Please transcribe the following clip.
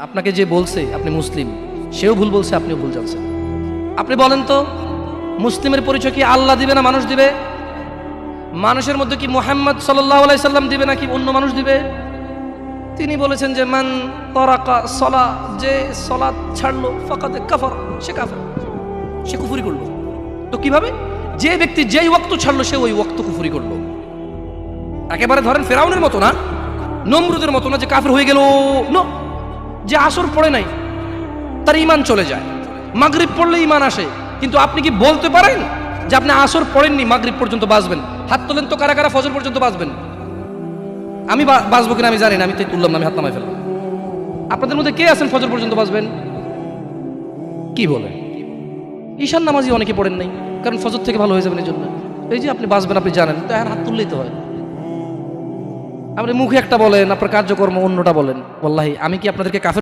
আপনাকে যে বলছে আপনি মুসলিম, সেও ভুল বলছে, আপনিও ভুল জানছেন। আপনি বলেন তো, মুসলিমের পরিচয় কি আল্লাহ দিবে না মানুষ দিবে? মানুষের মধ্যে কি মোহাম্মদ সাল্লাহ সাল্লাম দিবে নাকি অন্য মানুষ দিবে? তিনি বলেছেন যে, মান তরাকা সলা যে সলাৎ ছাড়লো ফাঁকাতে কাফার, সে কাফার, সে কুফুরি করল। তো কীভাবে? যে ব্যক্তি যেই ওক্ত ছাড়লো, সে ওই ওক্ত কুফুরি করল। একেবারে ধরেন ফেরাউনের মতো না, নমরুদের মতো না যে কাফের হয়ে গেল। নো। যে আসর পড়ে নাই, তার ইমান চলে যায়। মাগরিব পড়লে ইমান আসে। কিন্তু আপনি কি বলতে পারেন যে আপনি আসর পড়েননি, মাগরিব পর্যন্ত বাঁচবেন? হাত তোলেন তো কারা কারা ফজর পর্যন্ত বাঁচবেন? আমি বাঁচবো কিনা আমি জানি না, আমি তাই তুললাম না, আমি হাত নামাই ফেললাম। আপনাদের মধ্যে কে আছেন ফজর পর্যন্ত বাঁচবেন? কি বলে? ঈশান নামাজি অনেকে পড়েন নাই, কারণ ফজর থেকে ভালো হয়ে যাবেন এই জন্য এই যে আপনি বাঁচবেন, আপনি জানেন, তো এখন হাত তুললেই তো হয়। আপনি মুখে একটা বলেন, আপনার কার্যকর্ম অন্যটা বলেন। বল্লাহি আমি কি আপনাদেরকে কাফের